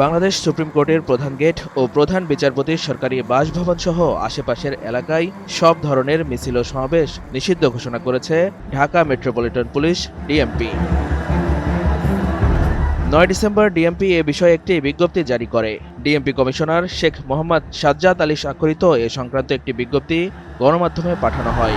Bangladesh supreme কোর্টের প্রধান gate ও প্রধান বিচারপতির সরকারি বাসভবন সহ আশেপাশের এলাকায় সব ধরনের মিছিল ও সমাবেশ নিষিদ্ধ ঘোষণা করেছে ঢাকা মেট্রোপলিটন পুলিশ ডিএমপি নয় ডিসেম্বর ডিএমপি এ বিষয়ে একটি বিজ্ঞপ্তি জারি করে। ডিএমপি কমিশনার শেখ মোহাম্মদ সাজ্জাদ আলী স্বাক্ষরিত এ সংক্রান্ত একটি বিজ্ঞপ্তি গণমাধ্যমে পাঠানো হয়।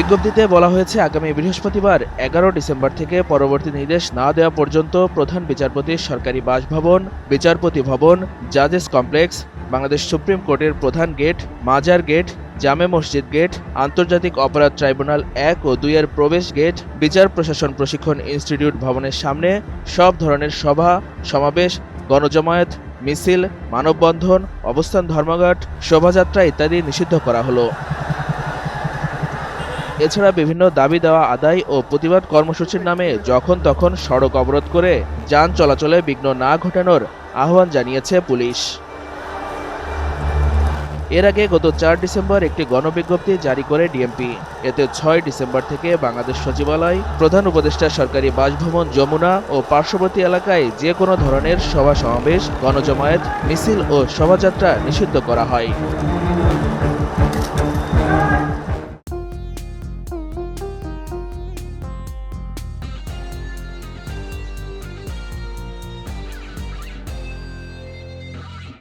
বিজ্ঞপ্তিতে বলা হয়েছে, আগামী বৃহস্পতিবার এগারো ডিসেম্বর থেকে পরবর্তী নির্দেশ না দেওয়া পর্যন্ত প্রধান বিচারপতির সরকারি বাসভবন, বিচারপতি ভবন, জাজেস কমপ্লেক্স, বাংলাদেশ সুপ্রিম কোর্টের প্রধান গেট, মাজার গেট, জামে মসজিদ গেট, আন্তর্জাতিক অপরাধ ট্রাইব্যুনাল এক ও দুইয়ের প্রবেশ গেট, বিচার প্রশাসন প্রশিক্ষণ ইনস্টিটিউট ভবনের সামনে সব ধরনের সভা, সমাবেশ, গণজমায়েত, মিছিল, মানববন্ধন, অবস্থান ধর্মঘট, শোভাযাত্রা ইত্যাদি নিষিদ্ধ করা হলো। এছাড়া বিভিন্ন দাবি দেওয়া আদায় ও প্রতিবাদ কর্মসূচির নামে যখন তখন সড়ক অবরোধ করে যান চলাচলে বিঘ্ন না ঘটানোর আহ্বান জানিয়েছে পুলিশ। এর আগে গত চার ডিসেম্বর একটি গণবিজ্ঞপ্তি জারি করে ডিএমপি। এতে ছয় ডিসেম্বর থেকে বাংলাদেশ সচিবালয়, প্রধান উপদেষ্টা সরকারি বাসভবন, যমুনা ও পার্শ্ববর্তী এলাকায় যে কোনো ধরনের সভা সমাবেশ, গণজমায়েত, মিছিল ও শোভাযাত্রা নিষিদ্ধ করা হয়।